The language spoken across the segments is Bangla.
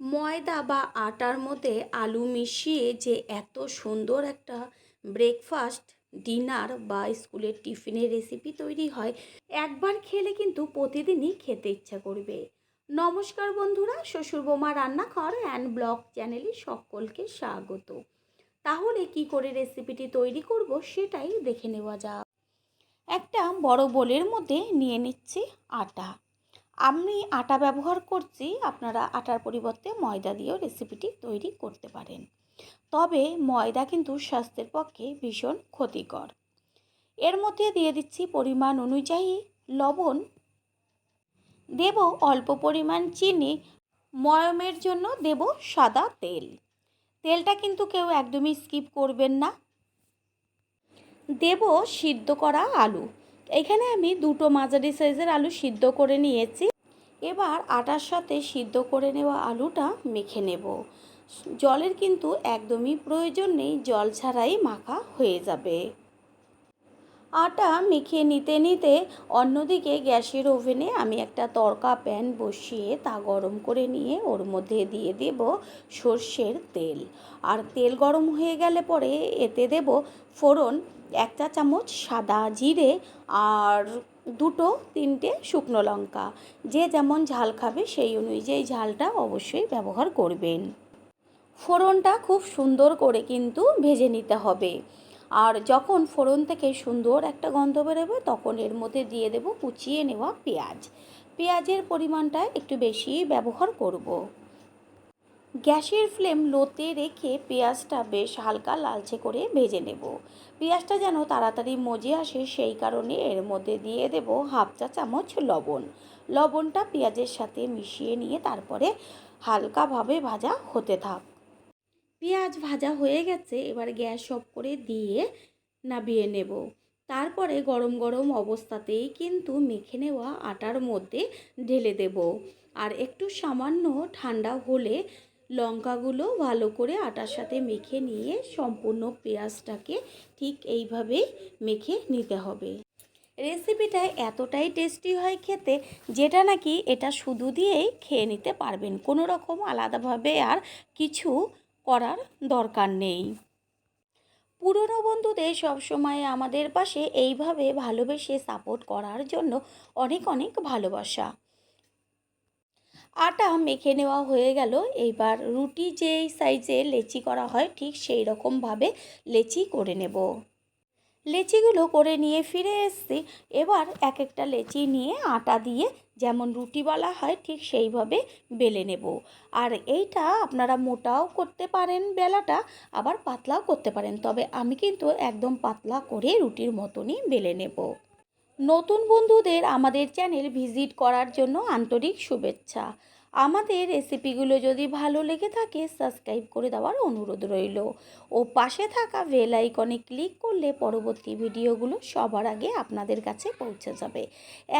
ময়দা বা আটার মধ্যে আলু মিশিয়ে যে এত সুন্দর একটা ব্রেকফাস্ট ডিনার বা স্কুলের টিফিনের রেসিপি তৈরি হয়, একবার খেলে কিন্তু প্রতিদিনই খেতে ইচ্ছা করবে। নমস্কার বন্ধুরা, শ্বশুর বোমা রান্নাঘর অ্যান্ড ব্লগ চ্যানেলে সকলকে স্বাগত। তাহলে কি করে রেসিপিটি তৈরি করব সেটাই দেখে নেওয়া যাক। একটা বড় বোলের মধ্যে নিয়ে নিচ্ছি আটা। আমি আটা ব্যবহার করছি, আপনারা আটার পরিবর্তে ময়দা দিয়েও রেসিপিটি তৈরি করতে পারেন। তবে ময়দা কিন্তু স্বাস্থ্যের পক্ষে ভীষণ ক্ষতিকর। এর মধ্যে দিয়ে দিচ্ছি পরিমাণ অনুযায়ী লবণ। দেব অল্প পরিমাণ চিনি। ময়মের জন্য দেব সাদা তেল। তেলটা কিন্তু কেউ একদমই স্কিপ করবেন না। দেব সিদ্ধ করা আলু। এখানে আমি দুটো মাঝারি সাইজের আলু সিদ্ধ করে নিয়েছি। এবার আটার সাথে সিদ্ধ করে নেওয়া আলুটা মেখে নেব। জলের কিন্তু একদমই প্রয়োজন নেই, জল ছাড়াই মাখা হয়ে যাবে। আটা মেখে নিতে নিতে অন্যদিকে গ্যাসের ওভেনে আমি একটা তরকা প্যান বসিয়ে তা গরম করে নিয়ে ওর মধ্যে দিয়ে দেব সর্ষের তেল। আর তেল গরম হয়ে গেলে পরে এতে দেব ফোড়ন, এক চা চামচ সাদা জিরে আর দুটো তিনটে শুকনো লঙ্কা। যে যেমন ঝাল খাবে সেই অনুযায়ী ঝালটা অবশ্যই ব্যবহার করবেন। ফোড়নটা খুব সুন্দর করে কিন্তু ভেজে নিতে হবে। আর যখন ফোড়ন থেকে সুন্দর একটা গন্ধ বেরোবে, তখন এর মধ্যে দিয়ে দেব কুচিয়ে নেওয়া পেঁয়াজ। পেঁয়াজের পরিমাণটা একটু বেশি ব্যবহার করব। গ্যাসের ফ্লেম লোতে রেখে পেঁয়াজটা বেশ হালকা লালচে করে ভেজে নেব। পেঁয়াজটা যেন তাড়াতাড়ি মজে আসে, সেই কারণে এর মধ্যে দিয়ে দেব হাফ চা চামচ লবণ। লবণটা পেঁয়াজের সাথে মিশিয়ে নিয়ে তারপরে হালকাভাবে ভাজা হতে থাক। পেঁয়াজ ভাজা হয়ে গেছে, এবার গ্যাস অফ করে দিয়ে নাবিয়ে নেব। তারপরে গরম গরম অবস্থাতেই কিন্তু মেখে নেওয়া আটার মধ্যে ঢেলে দেব। আর একটু সামান্য ঠান্ডা হলে লঙ্কাগুলো ভালো করে আটার সাথে মেখে নিয়ে সম্পূর্ণ পেঁয়াজটাকে ঠিক এইভাবেই মেখে নিতে হবে। রেসিপিটা এতটাই টেস্টি হয় খেতে, যেটা নাকি এটা শুধু দিয়েই খেয়ে নিতে পারবেন। কোনো রকম আলাদাভাবে আর কিছু করার দরকার নেই। পুরনো বন্ধুদের সবসময় আমাদের পাশে এইভাবে ভালোবেসে সাপোর্ট করার জন্য অনেক অনেক ভালোবাসা। আটা মেখে নেওয়া হয়ে গেল। এইবার রুটি যেই সাইজে লেচি করা হয় ঠিক সেই রকমভাবে লেচি করে নেব। লেচিগুলো করে নিয়ে ফিরে এসছি। এবার এক একটা লেচি নিয়ে আটা দিয়ে যেমন রুটি বলা হয়, ঠিক সেইভাবে বেলে নেব। আর এইটা আপনারা মোটাও করতে পারেন বেলাটা, আবার পাতলাও করতে পারেন। তবে আমি কিন্তু একদম পাতলা করে রুটির মতনই বেলে নেব। নতুন বন্ধুদের আমাদের চ্যানেল ভিজিট করার জন্য আন্তরিক শুভেচ্ছা। আমাদের রেসিপিগুলো যদি ভালো লেগে থাকে, সাবস্ক্রাইব করে দেওয়ার অনুরোধ রইল। ও পাশে থাকা বেল আইকনে ক্লিক করলে পরবর্তী ভিডিওগুলো সবার আগে আপনাদের কাছে পৌঁছে যাবে।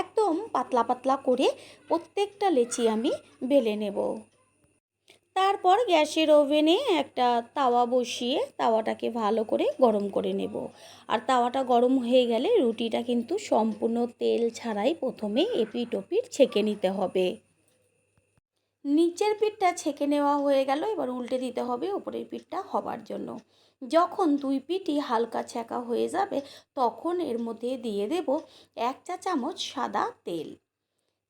একদম পাতলা পাতলা করে প্রত্যেকটা লেচি আমি বেলে নেব। তারপর গ্যাসের ওভেনে একটা তাওয়া বসিয়ে তাওয়াটাকে ভালো করে গরম করে নেব। আর তাওয়াটা গরম হয়ে গেলে রুটিটা কিন্তু সম্পূর্ণ তেল ছাড়াই প্রথমে এপিট ওপিট ছেঁকে নিতে হবে। নিচের পিঠটা ছেঁকে নেওয়া হয়ে গেল, এবার উল্টে দিতে হবে ওপরের পিঠটা হবার জন্য। যখন দুই পিঠই হালকা ছ্যাঁকা হয়ে যাবে, তখন এর মধ্যে দিয়ে দেব এক চা চামচ সাদা তেল।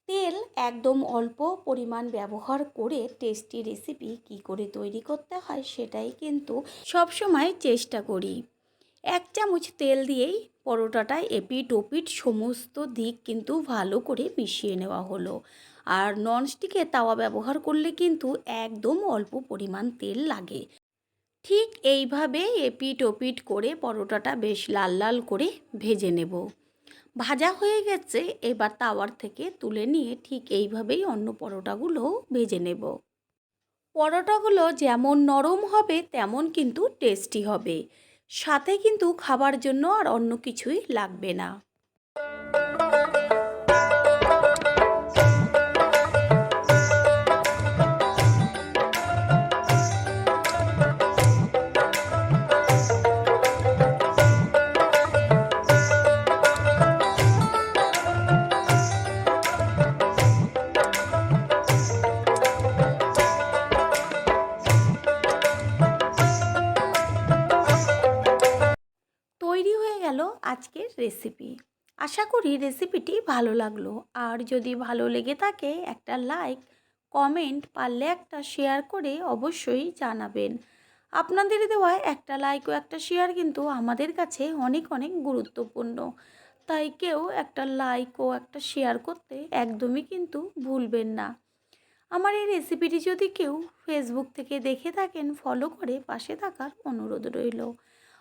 তেল একদম অল্প পরিমাণ ব্যবহার করে টেস্টি রেসিপি কি করে তৈরি করতে হয় সেটাই কিন্তু সবসময় চেষ্টা করি। এক চামচ তেল দিয়েই পরোটাটা এপিট ওপিট সমস্ত দিক কিন্তু ভালো করে মিশিয়ে নেওয়া হলো। আর ননস্টিকে তাওয়া ব্যবহার করলে কিন্তু একদম অল্প পরিমাণ তেল লাগে। ঠিক এইভাবে এপিট ওপিট করে পরোটাটা বেশ লাল লাল করে ভেজে নেব। ভাজা হয়ে গেছে, এবার তাওয়ার থেকে তুলে নিয়ে ঠিক এইভাবেই অন্য পরোটাগুলো ভেজে নেব। পরোটাগুলো যেমন নরম হবে, তেমন কিন্তু টেস্টি হবে। সাথে কিন্তু খাবার জন্য আর অন্য কিছুই লাগবে না। আজকের রেসিপি আশা করি রেসিপিটি ভালো লাগল। আর যদি ভালো লেগে থাকে, একটা লাইক কমেন্ট পারলে একটা শেয়ার করে অবশ্যই জানাবেন। আপনাদের দেওয়া একটা লাইক ও একটা শেয়ার কিন্তু আমাদের কাছে অনেক অনেক গুরুত্বপূর্ণ। তাই কেউ একটা লাইক ও একটা শেয়ার করতে একদমই কিন্তু ভুলবেন না। আমার এই রেসিপিটি যদি কেউ ফেসবুক থেকে দেখে থাকেন ফলো করে পাশে থাকার অনুরোধ রইল।